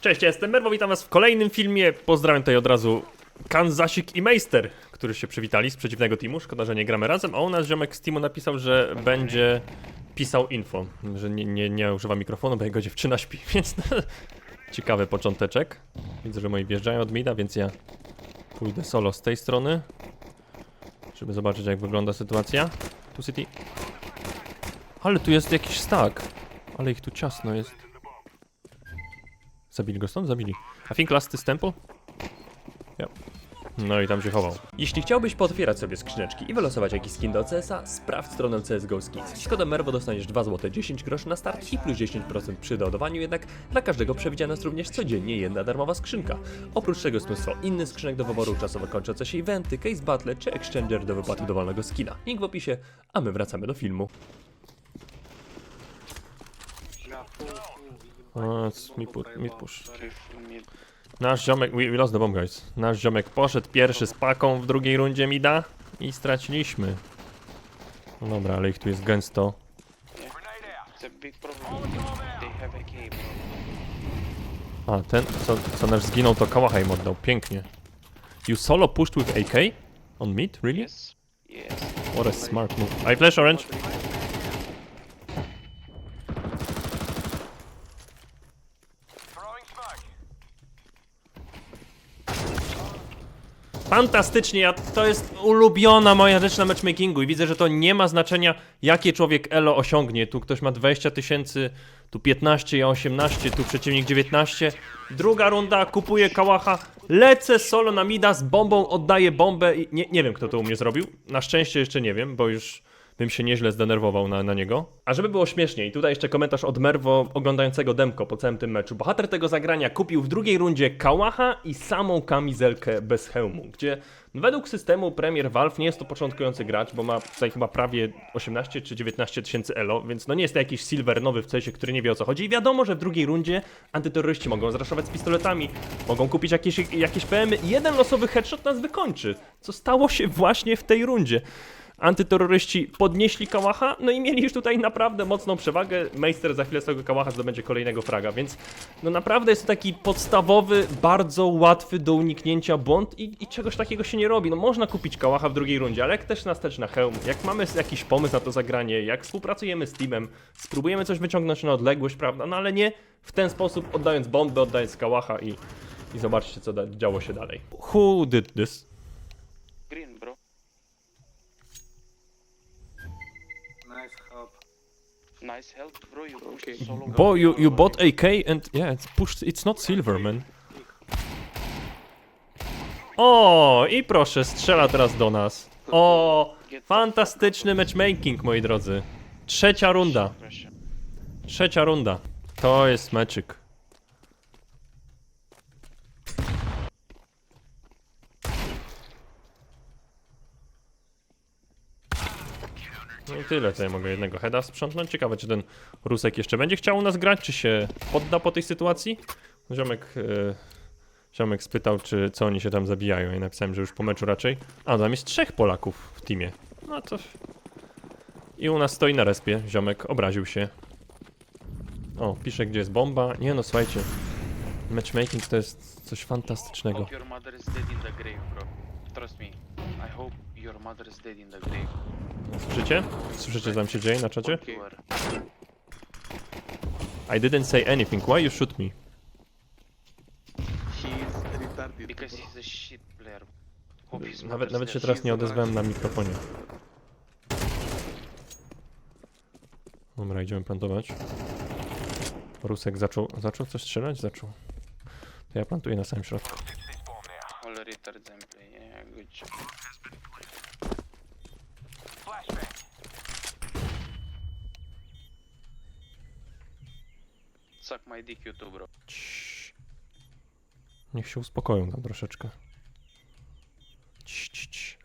Cześć, ja jestem Merwo, witam was w kolejnym filmie. Pozdrawiam tutaj od razu Kanzasik i Meister, którzy się przywitali z przeciwnego teamu. Szkoda, że nie gramy razem, a u nas ziomek z teamu napisał, że będzie pisał info, że nie, nie, nie używa mikrofonu, bo jego dziewczyna śpi, więc ciekawy począteczek. Widzę, że moi wjeżdżają od mida, więc ja pójdę solo z tej strony, żeby zobaczyć jak wygląda sytuacja. Tu City. Ale tu jest jakiś stack, ale ich tu ciasno jest. Zabili go stąd? Zabili. I think last is temple? Yep. No i tam się chował. Jeśli chciałbyś potwierać sobie skrzyneczki i wylosować jakiś skin do CS-a, sprawdź stronę CSGO Skins. Z kodem MERWO dostaniesz 2 zł 10 groszy na start i plus 10% przy doładowaniu, jednak dla każdego przewidziana jest również codziennie jedna darmowa skrzynka. Oprócz tego jest mnóstwo innych skrzynek do wyboru, czasowo kończące się eventy, case battle czy exchanger do wypłaty dowolnego skina. Link w opisie, a my wracamy do filmu. O, it's mid, pu- mid push. Nasz ziomek, we, we lost the bomb guys. Nasz ziomek poszedł pierwszy z paką w drugiej rundzie mida i straciliśmy. No dobra, ale ich tu jest gęsto. It's a ten, co, co nasz zginął, to Kałacha im oddał. Pięknie. You solo pushed with AK? On mid? Really? What a smart move. I flash orange. Fantastycznie, ja, to jest ulubiona moja rzecz na matchmakingu i widzę, że to nie ma znaczenia, jakie człowiek elo osiągnie. Tu ktoś ma 20 tysięcy, tu 15, ja 18, tu przeciwnik 19. Druga runda, kupuję kałacha, lecę solo na mida z bombą, oddaję bombę i nie, nie wiem, kto to u mnie zrobił. Na szczęście jeszcze nie wiem, bo już bym się nieźle zdenerwował na, na niego. A żeby było śmieszniej, tutaj jeszcze komentarz od Merwo oglądającego demko po całym tym meczu. Bohater tego zagrania kupił w drugiej rundzie kałacha i samą kamizelkę bez hełmu, gdzie według systemu Premier Valve nie jest to początkujący gracz, bo ma tutaj chyba prawie 18 czy 19 tysięcy elo, więc no nie jest to jakiś silver nowy w cesie, który nie wie o co chodzi. I wiadomo, że w drugiej rundzie antyterroryści mogą zraszować z pistoletami, mogą kupić jakieś, jakieś PM-y i jeden losowy headshot nas wykończy, co stało się właśnie w tej rundzie antyterroryści podnieśli kałacha, no i mieli już tutaj naprawdę mocną przewagę. Meister za chwilę z tego kałacha zdobędzie kolejnego fraga, więc no naprawdę jest to taki podstawowy, bardzo łatwy do uniknięcia błąd i, i czegoś takiego się nie robi. No można kupić kałacha w drugiej rundzie, ale jak też nastać na hełm, jak mamy jakiś pomysł na to zagranie, jak współpracujemy z teamem, spróbujemy coś wyciągnąć na odległość, prawda, no ale nie w ten sposób, oddając bombę, oddając kałacha i, i zobaczcie co da, działo się dalej. Who did this? Green, bro. Nice help, bro. You pushed solo. Bo you, you bought AK and yeah, it's pushed, it's not silver, man. O, i proszę, strzela teraz do nas. O, fantastyczny matchmaking, moi drodzy. Trzecia runda, trzecia runda. To jest meczyk. Tyle, ja mogę jednego heada sprzątnąć. Ciekawe, czy ten Rusek jeszcze będzie chciał u nas grać, czy się podda po tej sytuacji? Ziomek, e, ziomek spytał, czy co oni się tam zabijają. Ja napisałem, że już po meczu raczej. A, tam jest trzech Polaków w teamie. No to... I u nas stoi na respie. Ziomek obraził się. O, pisze, gdzie jest bomba. Nie no, słuchajcie. Matchmaking to jest coś fantastycznego. Hope your mother is dead in the grave, bro. Trust me. I hope your mother is dead in the grave. Słyszycie? Słyszycie, co tam się dzieje na czacie? Are. I didn't say anything. Why you shoot me? He's retarded. Because he's a shit player. Hope his Nawet, mother's nawet się dead. teraz nie odezwałem na mikrofonie. Dobra, idziemy plantować. Rusek zaczął, zaczął coś strzelać? Zaczął. To ja plantuję na samym środku. All retards and play. Yeah, good job. Suck my dick, you too, bro. Niech się uspokoją tam troszeczkę. Ciii, ciii.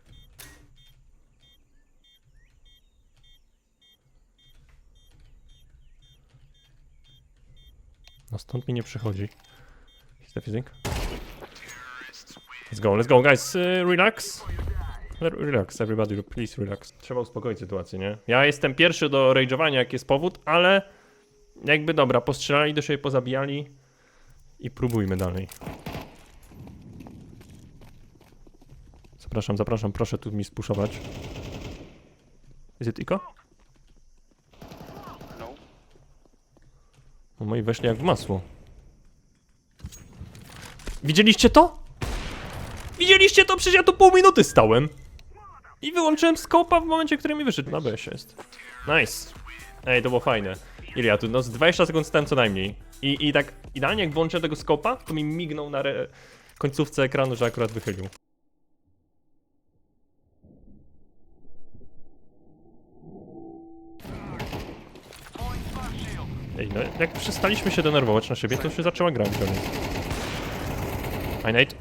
No stąd mi nie przychodzi. Is? Let's go, let's go, guys. Uh, relax. Relax, everybody, please relax. Trzeba uspokoić sytuację, nie? Ja jestem pierwszy do rage'owania, jak jest powód, ale jakby dobra, postrzelali do siebie, pozabijali. I próbujmy dalej. Zapraszam, zapraszam, proszę tu mi spuszować. Is it Iko? No. No moi weszli jak w masło. Widzieliście to? Widzieliście to? Przecież ja tu pół minuty stałem. I wyłączyłem skopa w momencie, w którym mi wyszedł. Na BS jest. Nice. Ej, to było fajne. Ile ja tu? No z 20 sekund stałem co najmniej. I, i tak idealnie jak włączyłem tego skopa, to mi mignął na re... końcówce ekranu, że akurat wychylił. Ej, no jak przestaliśmy się denerwować na siebie, to się zaczęła gra wziąć. Hi Nate.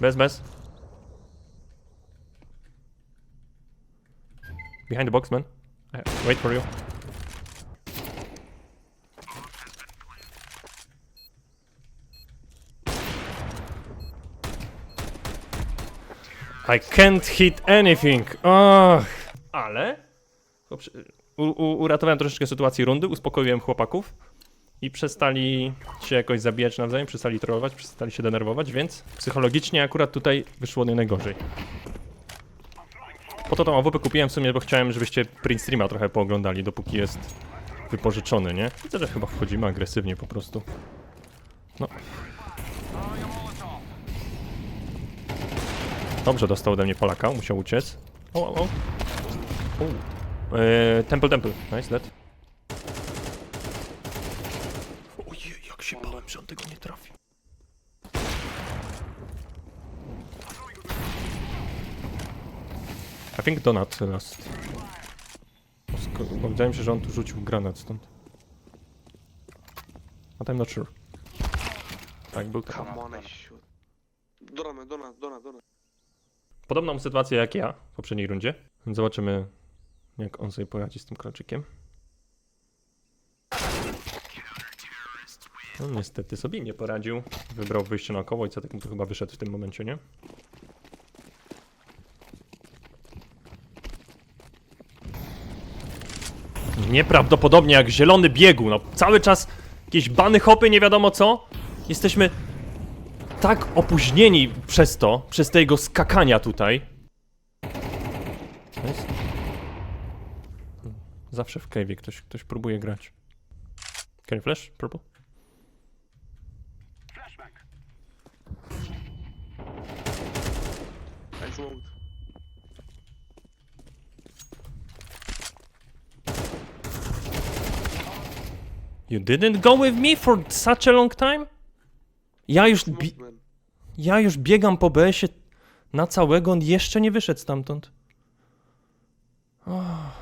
Bez, bez. Behind the box, man. I wait for you. I can't hit anything. Ach. Ale u, u, uratowałem troszeczkę sytuację rundy, uspokoiłem chłopaków i przestali się jakoś zabijać nawzajem, przestali trollować, przestali się denerwować, więc psychologicznie akurat tutaj wyszło nie najgorzej. Po to tą AWP kupiłem w sumie, bo chciałem, żebyście print streama trochę pooglądali, dopóki jest wypożyczony, nie? Widzę, że chyba wchodzimy agresywnie po prostu. No. Dobrze dostał ode mnie Polaka, musiał uciec. O, o, o. Eee, temple, temple. Nice, dead. Ojej, jak się bałem, że on tego nie trafił. I think Donut last. Bo wydaje mi się, że on tu rzucił granat stąd. But I'm not sure. Tak, był tam. Come on, I shoot. Donut, donut, donut, donut. Podobną sytuację jak ja w poprzedniej rundzie. Więc zobaczymy, jak on sobie poradzi z tym kolczykiem. No niestety sobie nie poradził. Wybrał wyjście naokoło i co tak mu to chyba wyszedł w tym momencie, nie? Nieprawdopodobnie jak zielony biegu, no cały czas jakieś bany hopy, nie wiadomo co. Jesteśmy tak opóźnieni przez to, przez tego skakania tutaj. Nice. Zawsze w cave'ie ktoś, ktoś próbuje grać. Can you flash? Purple? Smoked. You didn't go with me for such a long time? Ja już, bi ja już biegam po BS-ie na całego, on jeszcze nie wyszedł stamtąd. Oh.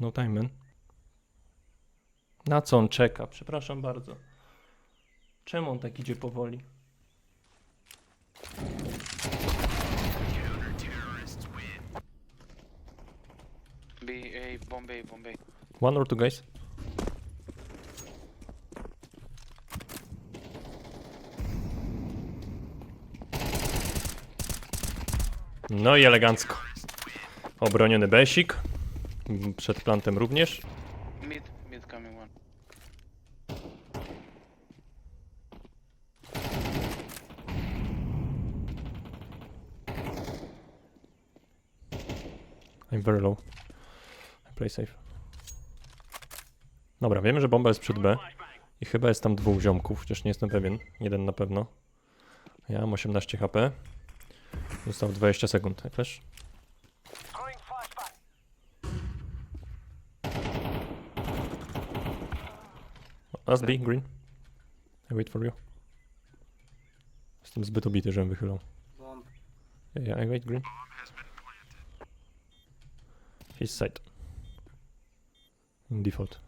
No time, man. Na co on czeka? Przepraszam bardzo. Czemu on tak idzie powoli? B, A, Bombay, Bombay. One or two guys? No i elegancko. Obroniony besik. Przed plantem również. Mid, mid coming one. I'm very low. I play safe. Dobra, wiemy, że bomba jest przed B. I chyba jest tam dwóch ziomków, chociaż nie jestem pewien. Jeden na pewno. Ja mam 18 HP. Został 20 sekund. Flash. Last B, green. I wait for you. Jestem zbyt obity, żebym wychylał. Bomb. Yeah, I wait green. His side. In default.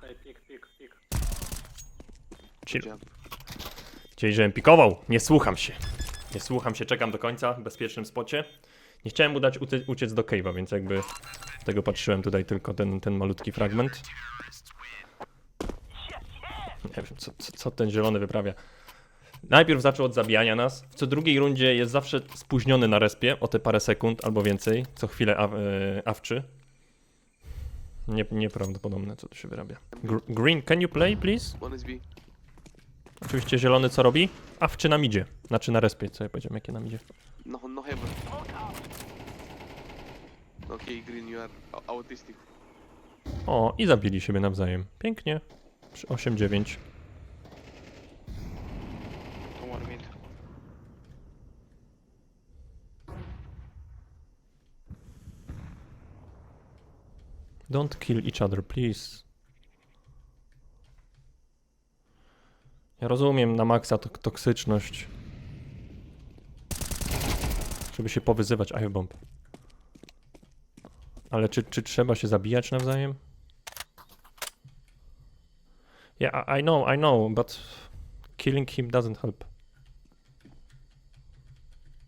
Chill. Job. Chcieli, żebym pikował. Nie słucham się. Nie słucham się, czekam do końca w bezpiecznym spocie. Nie chciałem mu dać uty- uciec do cave'a, więc jakby tego patrzyłem tutaj tylko ten, ten malutki fragment. Nie wiem, co, co, co ten zielony wyprawia. Najpierw zaczął od zabijania nas. W co drugiej rundzie jest zawsze spóźniony na respie o te parę sekund albo więcej. Co chwilę e, awczy. Nie, nieprawdopodobne, co tu się wyrabia. Gr green, can you play, please? Oczywiście zielony co robi? A w czy nam idzie? Znaczy na respie, co ja powiedziałem, jakie nam idzie. No, no heaven. Okay, green, you are au- autistic. O, i zabili siebie nawzajem. Pięknie. Przy 8-9. Two more mid. Don't kill each other, please. Ja rozumiem na maksa to toksyczność. Żeby się powyzywać, I have bomb. Ale czy, czy trzeba się zabijać nawzajem? Yeah, I- I know, I know, but killing him doesn't help.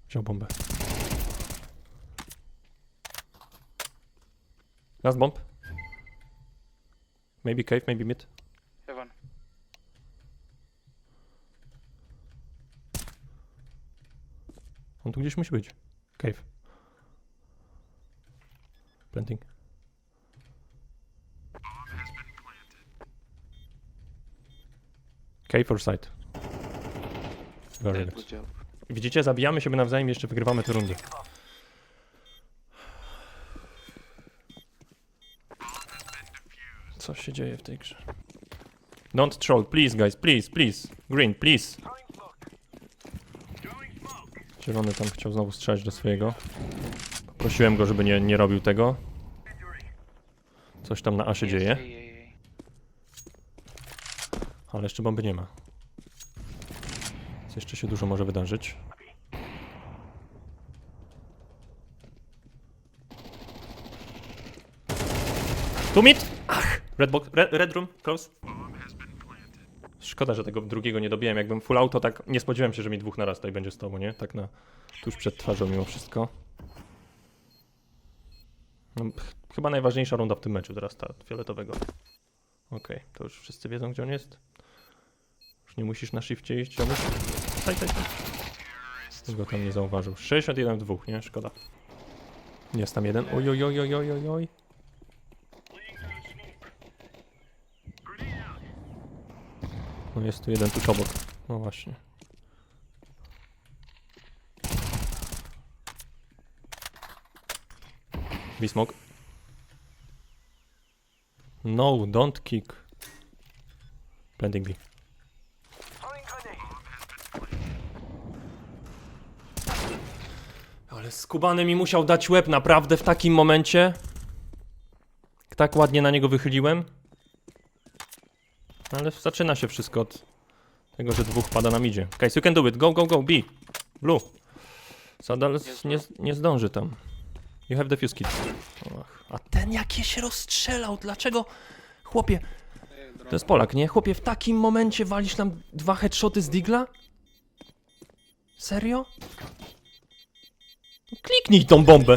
Wziął bombę. Last bomb. Maybe cave, maybe mid. Heaven. On tu gdzieś musi być. Cave. Planting. Cave or side. Very good. Widzicie, zabijamy siebie nawzajem i jeszcze wygrywamy te rundy. Co się dzieje w tej grze? Don't troll, please guys, please, please. Green, please. Zielony tam chciał znowu strzelać do swojego. Poprosiłem go, żeby nie, nie robił tego. Coś tam na A się dzieje, ale jeszcze bomby nie ma. Więc jeszcze się dużo może wydarzyć. Tu mid! Ach! Red, box, red, red room, close. Szkoda, że tego drugiego nie dobiłem. Jakbym full auto, tak nie spodziewałem się, że mi dwóch naraz tutaj będzie z tobą, nie? Tak na tuż przed twarzą mimo wszystko. No, ch- chyba najważniejsza runda w tym meczu teraz ta fioletowego. Okej, to już wszyscy wiedzą gdzie on jest. Już nie musisz na shifcie iść, ziomuś. Staj, staj. Już go tam nie zauważył. 61 w dwóch, nie? Szkoda. Jest tam jeden. Oj, oj, oj, oj, oj, oj, No jest tu jeden tuż obok. No właśnie. Bismok. No, don't kick. Planting B. Ale skubany mi musiał dać łeb naprawdę w takim momencie. Tak ładnie na niego wychyliłem. Ale zaczyna się wszystko od tego, że dwóch pada nam idzie. Guys, you can do it. Go, go, go. B. Blue. Sadal nie, nie zdąży tam. You have the fuse kit. Ach, a ten jakie się rozstrzelał. Dlaczego? Chłopie. To jest Polak, nie? Chłopie, w takim momencie walisz nam dwa headshoty z Digla? Serio? No Kliknij tą bombę.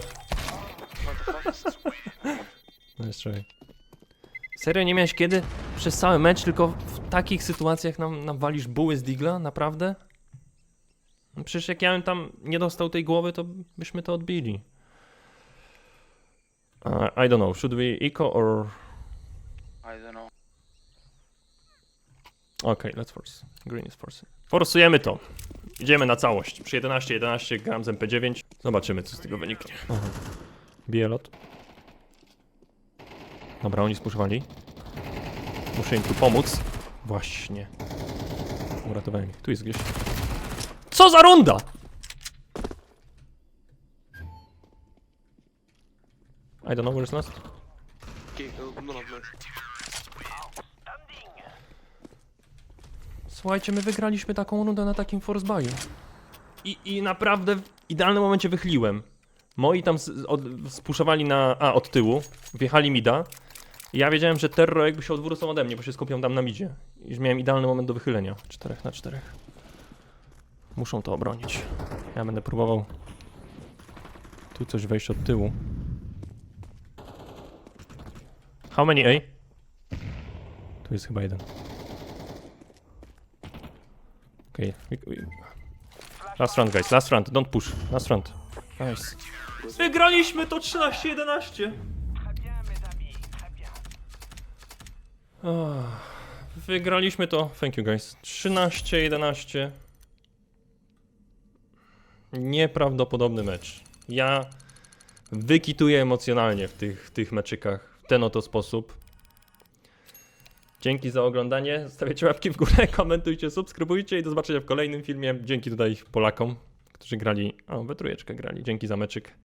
No jest człowiek. Serio nie miałeś kiedy przez cały mecz, tylko w takich sytuacjach nam, nam walisz buły z Digla? Naprawdę? No przecież jak ja bym tam nie dostał tej głowy, to byśmy to odbili. Uh, I don't know, should we eco or... I don't know. Okej, let's force. Green is forcing. Forsujemy to. Idziemy na całość. Przy 11-11 gram z MP9. Zobaczymy, co z tego wyniknie. Aha. Bije lot. Dobra, oni spuszczowali. Muszę im tu pomóc. Właśnie. Uratowałem ich. Tu jest gdzieś. Co za runda! I don't know last. Uh, no, no, nice. Słuchajcie, my wygraliśmy taką rundę na takim force buyu. I, I naprawdę w idealnym momencie wychyliłem. Moi tam z, od, spuszowali na A od tyłu, wjechali mida. I ja wiedziałem, że Terro jakby się odwrócą ode mnie, bo się skupią tam na midzie. I miałem idealny moment do wychylenia. Czterech na czterech. Muszą to obronić. Ja będę próbował tu coś wejść od tyłu. How many A? Tu jest chyba jeden. Okej. Okay. Last round, guys. Last round. Don't push. Last round. Nice. Wygraliśmy to 13-11. Wygraliśmy to. Thank you guys. 13-11. Nieprawdopodobny mecz. Ja wykituję emocjonalnie w tych, w tych meczykach w ten oto sposób. Dzięki za oglądanie. Stawiacie łapki w górę, komentujcie, subskrybujcie i do zobaczenia w kolejnym filmie. Dzięki tutaj Polakom, którzy grali. O, we trójeczkę grali. Dzięki za meczyk.